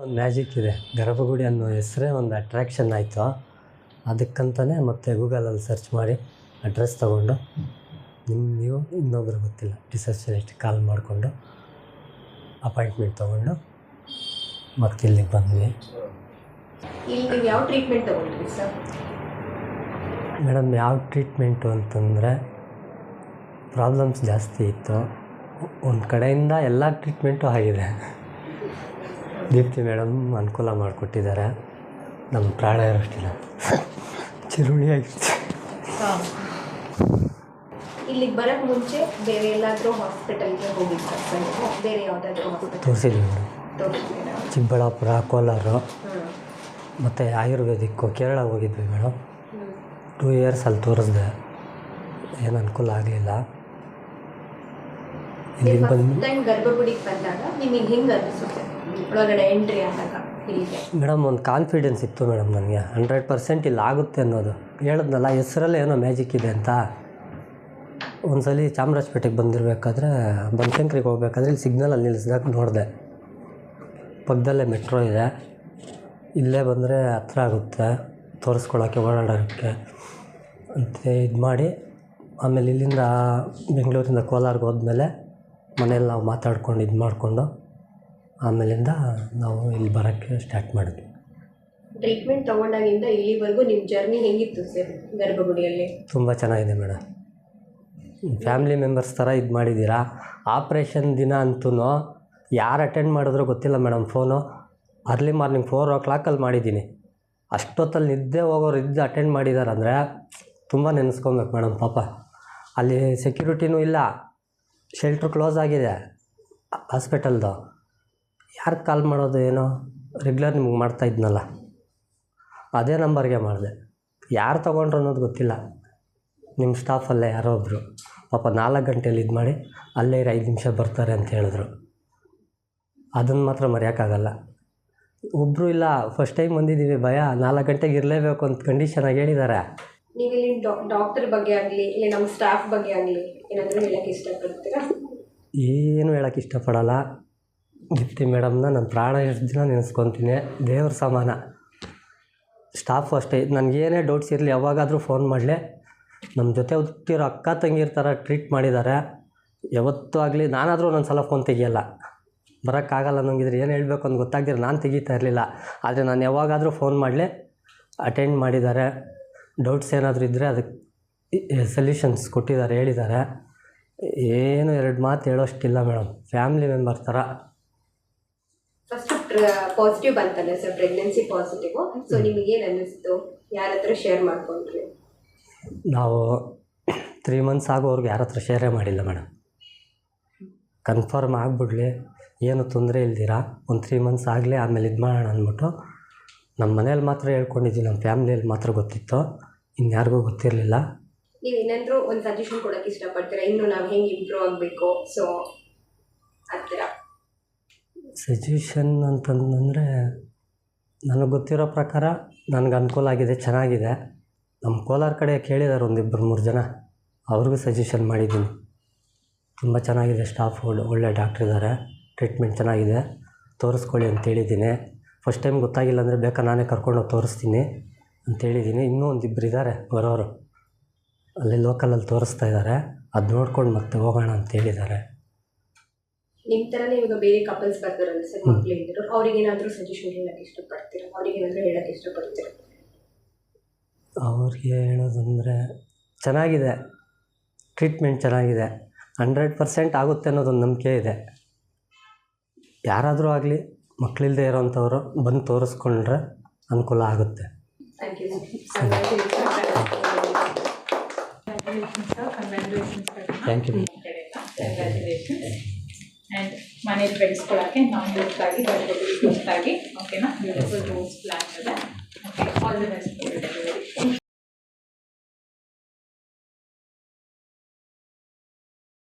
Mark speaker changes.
Speaker 1: ಒಂದು ಮ್ಯಾಜಿಕ್ ಇದೆ. ಗರ್ಭಗುಡಿ ಅನ್ನೋ ಹೆಸರೇ ಒಂದು ಅಟ್ರ್ಯಾಕ್ಷನ್ ಆಯಿತು. ಅದಕ್ಕಂತಲೇ ಮತ್ತೆ ಗೂಗಲಲ್ಲಿ ಸರ್ಚ್ ಮಾಡಿ ಅಡ್ರೆಸ್ ತೊಗೊಂಡು ನಿಮ್ಮ ನೀವು ಇನ್ನೊಬ್ರು ಗೊತ್ತಿಲ್ಲ. ರಿಸೆಪ್ಷನಿಸ್ಟ್ ಕಾಲ್ ಮಾಡಿಕೊಂಡು ಅಪಾಯಿಂಟ್ಮೆಂಟ್ ತೊಗೊಂಡು ಮತ್ತೆ ಇಲ್ಲಿಗೆ ಬಂದ್ವಿ.
Speaker 2: ಯಾವ ಟ್ರೀಟ್ಮೆಂಟ್ ತೊಗೊಂಡ್ರಿ ಸರ್
Speaker 1: ಮೇಡಮ್ ಯಾವ ಟ್ರೀಟ್ಮೆಂಟು ಅಂತಂದರೆ ಪ್ರಾಬ್ಲಮ್ಸ್ ಜಾಸ್ತಿ ಇತ್ತು. ಒಂದು ಕಡೆಯಿಂದ ಎಲ್ಲ ಟ್ರೀಟ್ಮೆಂಟು ಆಗಿದೆ. ದೀಪ್ತಿ ಮೇಡಮ್ ಅನುಕೂಲ ಮಾಡಿಕೊಟ್ಟಿದ್ದಾರೆ. ನಮ್ಮ ಪ್ರಾಣ ಇರೋಷ್ಟಿಲ್ಲ ಚಿರುಣಿ ಆಗಿತ್ತು
Speaker 2: ಇಲ್ಲಿಗೆ ಬರೋಕ್ಕೆ ಮುಂಚೆ ಬೇರೆ ಎಲ್ಲಾದರೂ ಹಾಸ್ಪಿಟಲ್ಗೆ ಹೋಗಿದ್ದ ಬೇರೆ ಯಾವುದಾದ್ರೂ ಹಾಸ್ಪಿಟಲ್?
Speaker 1: ತೋರಿಸಿದ್ವಿ ಮೇಡಮ್
Speaker 2: ತೋರಿಸ್ತೀರಾ
Speaker 1: ಚಿಕ್ಕಬಳ್ಳಾಪುರ ಕೋಲಾರ ಮತ್ತು ಆಯುರ್ವೇದಿಕ್ಕು ಕೇರಳ ಹೋಗಿದ್ವಿ ಮೇಡಮ್ ಟೂ ಇಯರ್ಸ್ ಅಲ್ಲಿ ತೋರಿಸ್ದೆ. ಏನು ಅನುಕೂಲ ಆಗಲಿಲ್ಲ. ಇಲ್ಲಿಗೆ ಬಂದು
Speaker 2: ಗರ್ಭಗುಡಿಗೆ ಬಂದಾಗ ನಿಮಗೆ ಹೆಂಗೆ ಅನಿಸುತ್ತೆ? ಒಳಗಡೆ ಎಂಟ್ರಿ ಆದಾಗ
Speaker 1: ಮೇಡಮ್, ಒಂದು ಕಾನ್ಫಿಡೆನ್ಸ್ ಇತ್ತು ಮೇಡಮ್ ನನಗೆ. ಹಂಡ್ರೆಡ್ ಪರ್ಸೆಂಟ್ ಇಲ್ಲಿ, ಆಗುತ್ತೆ ಅನ್ನೋದು. ಹೇಳಿದ್ನಲ್ಲ, ಹೆಸರಲ್ಲೇ ಏನೋ ಮ್ಯಾಜಿಕ್ ಇದೆ ಅಂತ. ಒಂದ್ಸಲಿ ಚಾಮರಾಜಪೇಟೆಗೆ ಬಂದಿರಬೇಕಾದ್ರೆ, ಬನಶಂಕರಿಗೆ ಹೋಗ್ಬೇಕಾದ್ರೆ ಇಲ್ಲಿ ಸಿಗ್ನಲಲ್ಲಿ ನಿಲ್ಲಿಸಿದಾಗ ನೋಡಿದೆ. ಪಕ್ಕದಲ್ಲೇ ಮೆಟ್ರೋ ಇದೆ. ಇಲ್ಲೇ ಬಂದರೆ ಹತ್ರ ಆಗುತ್ತೆ. ತೋರಿಸ್ಕೊಳ್ಳೋಕ್ಕೆ ಓಡಾಡೋಕ್ಕೆ ಅಂತ ಇದು ಮಾಡಿ, ಆಮೇಲೆ ಇಲ್ಲಿಂದ ಬೆಂಗಳೂರಿಂದ ಕೋಲಾರ್ಗೆ ಹೋದ್ಮೇಲೆ ಮನೇಲಿ ನಾವು ಮಾತಾಡ್ಕೊಂಡು ಇದು ಮಾಡಿಕೊಂಡು ಆಮೇಲಿಂದ ನಾವು ಇಲ್ಲಿ ಬರೋಕ್ಕೆ ಸ್ಟಾರ್ಟ್ ಮಾಡಿದ್ವಿ.
Speaker 2: ಟ್ರೀಟ್ಮೆಂಟ್ ತೊಗೊಂಡಾಗಿಂದ ಇಲ್ಲಿವರೆಗೂ ನಿಮ್ಮ ಜರ್ನಿ ಹೆಂಗಿತ್ತು ಸರ್ ಗರ್ಭಗುಡಿಯಲ್ಲಿ?
Speaker 1: ತುಂಬ ಚೆನ್ನಾಗಿದೆ ಮೇಡಮ್ ಫ್ಯಾಮಿಲಿ ಮೆಂಬರ್ಸ್ ಥರ ಇದು ಮಾಡಿದ್ದೀರಾ? ಆಪ್ರೇಷನ್ ದಿನ ಅಂತೂ ಯಾರು ಅಟೆಂಡ್ ಮಾಡಿದ್ರೂ ಗೊತ್ತಿಲ್ಲ madam phone early morning four ಓ ಕ್ಲಾಕಲ್ಲಿ ಮಾಡಿದ್ದೀನಿ. ಅಷ್ಟೊತ್ತಲ್ಲಿ ನಿದ್ದೆ ಹೋಗೋರು ಇದ್ದು ಅಟೆಂಡ್ ಮಾಡಿದ್ದಾರೆ ಅಂದರೆ ತುಂಬ ನೆನೆಸ್ಕೊಬೇಕು ಮೇಡಮ್ ಪಾಪ. ಅಲ್ಲಿ ಸೆಕ್ಯೂರಿಟಿನೂ ಇಲ್ಲ. ಶೆಲ್ಟ್ರ್ ಕ್ಲೋಸ್ ಆಗಿದೆ. ಹಾಸ್ಪಿಟಲ್ದು ಯಾರು ಕಾಲ್ ಮಾಡೋದು ಏನೋ ರೆಗ್ಯುಲರ್ ನಿಮ್ಗೆ ಮಾಡ್ತಾ ಇದ್ನಲ್ಲ ಅದೇ ನಂಬರ್ಗೆ ಮಾಡಿದೆ. ಯಾರು ತೊಗೊಂಡ್ರು ಅನ್ನೋದು ಗೊತ್ತಿಲ್ಲ. ನಿಮ್ಮ ಸ್ಟಾಫಲ್ಲೇ ಯಾರೋ ಒಬ್ಬರು ಪಾಪ ನಾಲ್ಕು ಗಂಟೇಲಿ ಇದು ಮಾಡಿ ಅಲ್ಲೇ ಇರೋ ಐದು ನಿಮಿಷ ಬರ್ತಾರೆ ಅಂತ ಹೇಳಿದ್ರು. ಅದನ್ನು ಮಾತ್ರ ಮರೆಯೋಕ್ಕಾಗಲ್ಲ ಒಬ್ಬರು ಇಲ್ಲ ಫಸ್ಟ್ ಟೈಮ್ ಬಂದಿದ್ದೀವಿ ಭಯ ನಾಲ್ಕು ಗಂಟೆಗೆ ಇರಲೇಬೇಕು ಅಂತ ಕಂಡೀಷನಾಗಿ ಹೇಳಿದ್ದಾರೆ
Speaker 2: ನೀವು ಇಲ್ಲಿ ಡಾಕ್ಟರ್ ಬಗ್ಗೆ ಆಗಲಿ ಇಲ್ಲಿ ನಮ್ಮ ಸ್ಟಾಫ್ ಬಗ್ಗೆ ಆಗಲಿ ಏನಾದರೂ ಹೇಳಕ್ಕೆ ಇಷ್ಟಪಡ್ತೀರಾ?
Speaker 1: ಏನು ಹೇಳೋಕ್ಕೆ ಇಷ್ಟಪಡಲ್ಲ. ದೀಪ್ತಿ ಮೇಡಮ್ನ ನಾನು ಪ್ರಾಣ ಎಷ್ಟು ದಿನ ನೆನೆಸ್ಕೊತೀನಿ. ದೇವ್ರ ಸಮಾನ. ಸ್ಟಾಫು ಅಷ್ಟೇ. ನನಗೇನೇ ಡೌಟ್ಸ್ ಇರಲಿ, ಯಾವಾಗಾದರೂ ಫೋನ್ ಮಾಡಲಿ. ನಮ್ಮ ಜೊತೆ ಹುಟ್ಟಿರೋ ಅಕ್ಕ ತಂಗಿರ ಥರ ಟ್ರೀಟ್ ಮಾಡಿದ್ದಾರೆ ಯಾವತ್ತೂ ಆಗಲಿ, ನಾನಾದರೂ ಒಂದೊಂದು ಸಲ ಫೋನ್ ತೆಗಿಯಲ್ಲ. ಬರೋಕ್ಕಾಗಲ್ಲ ನನಗಿದ್ರೆ ಏನು ಹೇಳಬೇಕು ಅಂತ ಗೊತ್ತಾಗ್ದಿರ, ನಾನು ತೆಗಿತಾ ಇರಲಿಲ್ಲ. ಆದರೆ ನಾನು ಯಾವಾಗಾದರೂ ಫೋನ್ ಮಾಡಲಿ ಅಟೆಂಡ್ ಮಾಡಿದ್ದಾರೆ ಡೌಟ್ಸ್ ಏನಾದರೂ ಇದ್ದರೆ ಅದಕ್ಕೆ ಸೊಲ್ಯೂಷನ್ಸ್ ಕೊಟ್ಟಿದ್ದಾರೆ ಹೇಳಿದ್ದಾರೆ ಏನು ಎರಡು ಮಾತು ಹೇಳೋಷ್ಟಿಲ್ಲ ಮೇಡಮ್. ಫ್ಯಾಮ್ಲಿ ಮೆಂಬರ್ ಥರ
Speaker 2: ಪಾಸಿಟಿವ್ ಬಂತಲ್ಲ ಸರ್ ಪ್ರೆಗ್ನೆನ್ಸಿ ಪಾಸಿಟಿವ್ ಸೊ ನಿಮಗೇನು ಅನ್ನಿಸ್ತು ಯಾರ ಹತ್ರ ಶೇರ್ ಮಾಡ್ಕೊಂಡ್ರಿ?
Speaker 1: ನಾವು ತ್ರೀ ಮಂತ್ಸ್ ಆಗೋವ್ರಿಗೆ ಯಾರ ಹತ್ರ ಶೇರೇ ಮಾಡಿಲ್ಲ ಮೇಡಮ್ ಕನ್ಫರ್ಮ್ ಆಗಿಬಿಡ್ಲಿ. ಏನು ತೊಂದರೆ ಇಲ್ದಿರಾ? ಒಂದು ತ್ರೀ ಮಂತ್ಸ್ ಆಗಲಿ ಆಮೇಲೆ ಇದು ಮಾಡೋಣ ಅಂದ್ಬಿಟ್ಟು ನಮ್ಮ ಮನೇಲಿ ಮಾತ್ರ ಹೇಳ್ಕೊಂಡಿದ್ದೀನಿ ನಮ್ಮ ಫ್ಯಾಮ್ಲಿಯಲ್ಲಿ ಮಾತ್ರ ಗೊತ್ತಿತ್ತು. ಇನ್ಯಾರಿಗೂ ಗೊತ್ತಿರಲಿಲ್ಲ.
Speaker 2: ನೀವು ಏನಾದರೂ ಒಂದು ಸಜೆಷನ್ ಕೊಡೋಕ್ಕೆ ಇಷ್ಟಪಡ್ತೀರಾ? ಇನ್ನು ನಾವು ಹೆಂಗೆ ಇಂಪ್ರೂವ್ ಆಗಬೇಕು? ಸೊ
Speaker 1: ಸಜೆಷನ್ ಅಂತಂದರೆ ನನಗೆ ಗೊತ್ತಿರೋ ಪ್ರಕಾರ ನನಗೆ ಅನುಕೂಲ ಆಗಿದೆ, ಚೆನ್ನಾಗಿದೆ. ನಮ್ಮ ಕೋಲಾರ ಕಡೆ ಕೇಳಿದ್ದಾರೆ ಒಂದಿಬ್ಬರು ಮೂರು ಜನ. ಅವ್ರಿಗೂ ಸಜೆಷನ್ ಮಾಡಿದ್ದೀನಿ. ತುಂಬ ಚೆನ್ನಾಗಿದೆ ಸ್ಟಾಫ್, ಒಳ್ಳೆ ಡಾಕ್ಟ್ರ್ ಇದ್ದಾರೆ ಟ್ರೀಟ್ಮೆಂಟ್ ಚೆನ್ನಾಗಿದೆ. ತೋರಿಸ್ಕೊಳ್ಳಿ ಅಂತ ಹೇಳಿದ್ದೀನಿ. ಫಸ್ಟ್ ಟೈಮ್ ಗೊತ್ತಾಗಿಲ್ಲ ಅಂದರೆ ಬೇಕಾ ನಾನೇ ಕರ್ಕೊಂಡೋಗಿ ತೋರಿಸ್ತೀನಿ ಅಂತ ಹೇಳಿದ್ದೀನಿ. ಇನ್ನೂ ಒಂದಿಬ್ಬರು ಇದ್ದಾರೆ ಬರೋರು. ಅಲ್ಲಿ ಲೋಕಲಲ್ಲಿ ತೋರಿಸ್ತಾ ಇದ್ದಾರೆ ಅದು ನೋಡ್ಕೊಂಡು ಮತ್ತೆ ಹೋಗೋಣ ಅಂತ ಹೇಳಿದ್ದಾರೆ.
Speaker 2: ನಿಮ್ಮ ತರನೇ ಇವಾಗ ಬೇರೆ ಕಪಲ್ಸ್ ಬರ್ತಾರಲ್ಲ ಸರ್ ಮಕ್ಳು ಇದ್ದರು ಅವ್ರಿಗೆ ಏನಾದರೂ ಸಜೆಷನ್ ಹೇಳಕ್ಕೆ ಇಷ್ಟಪಡ್ತೀರಾ? ಅವ್ರಿಗೆ ಏನಾದರೂ ಹೇಳಕ್ಕೆ ಇಷ್ಟಪಡ್ತೀರಾ?
Speaker 1: ಅವ್ರಿಗೆ ಹೇಳೋದಂದರೆ ಚೆನ್ನಾಗಿದೆ. ಟ್ರೀಟ್ಮೆಂಟ್ ಚೆನ್ನಾಗಿದೆ. ಹಂಡ್ರೆಡ್ ಪರ್ಸೆಂಟ್ ಆಗುತ್ತೆ ಅನ್ನೋದೊಂದು ನಂಬಿಕೆ ಇದೆ. ಯಾರಾದರೂ ಆಗಲಿ ಮಕ್ಕಳಿಲ್ಲದೆ ಇರೋವಂಥವ್ರು ಬಂದು ತೋರಿಸ್ಕೊಂಡ್ರೆ ಅನುಕೂಲ ಆಗುತ್ತೆ.
Speaker 2: ಥ್ಯಾಂಕ್ ಯು
Speaker 3: ಮನೇಲಿ ಬೆಳೆಸ್ಕೊಳಕ್ಕೆ ನಾವು ಗೊತ್ತಾಗಿ ಬರ್ಬೋದು ಗೊತ್ತಾಗಿ ಓಕೆನಾ ಬ್ಯೂಟಿಫುಲ್ ರೋಸ್ ಪ್ಲಾನ್ ಇದೆ. Okay all the best